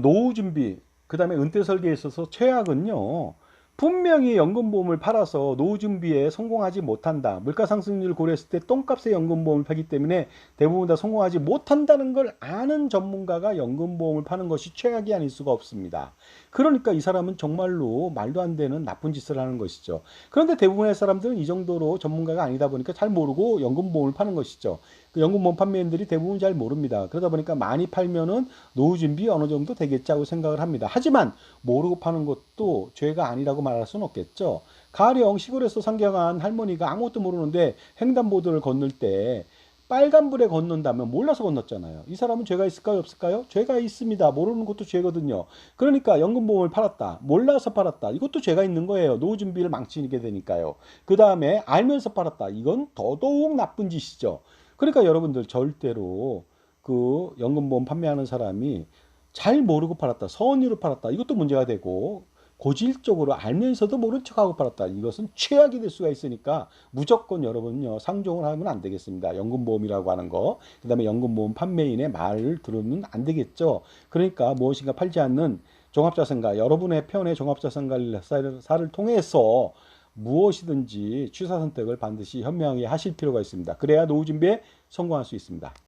노후 준비, 그 다음에 은퇴 설계에 있어서 최악은요. 분명히 연금보험을 팔아서 노후 준비에 성공하지 못한다. 물가 상승률 고려했을 때 똥값의 연금보험을 팔기 때문에 대부분 다 성공하지 못한다는 걸 아는 전문가가 연금보험을 파는 것이 최악이 아닐 수가 없습니다. 그러니까 이 사람은 정말로 말도 안 되는 나쁜 짓을 하는 것이죠. 그런데 대부분의 사람들은 이 정도로 전문가가 아니다 보니까 잘 모르고 연금보험을 파는 것이죠. 그 연금보험 판매인들이 대부분 잘 모릅니다. 그러다 보니까 많이 팔면은 노후 준비 어느 정도 되겠지 하고 생각을 합니다. 하지만 모르고 파는 것도 죄가 아니라고 말할 수는 없겠죠. 가령 시골에서 상경한 할머니가 아무것도 모르는데 횡단보도를 건널 때 빨간불에 건넌다면 몰라서 건넜잖아요. 이 사람은 죄가 있을까요? 없을까요? 죄가 있습니다. 모르는 것도 죄거든요. 그러니까 연금보험을 팔았다. 몰라서 팔았다. 이것도 죄가 있는 거예요. 노후 준비를 망치게 되니까요. 그 다음에 알면서 팔았다. 이건 더더욱 나쁜 짓이죠. 그러니까 여러분들 절대로 그 연금보험 판매하는 사람이 잘 모르고 팔았다. 선의로 팔았다. 이것도 문제가 되고 고질적으로 알면서도 모른 척하고 팔았다. 이것은 최악이 될 수가 있으니까 무조건 여러분요 상종을 하면 안 되겠습니다. 연금보험이라고 하는 거, 그 다음에 연금보험 판매인의 말을 들으면 안 되겠죠. 그러니까 무엇인가 팔지 않는 종합자산가 여러분의 편의 종합자산가사를 통해서 무엇이든지 취사 선택을 반드시 현명하게 하실 필요가 있습니다. 그래야 노후 준비에 성공할 수 있습니다.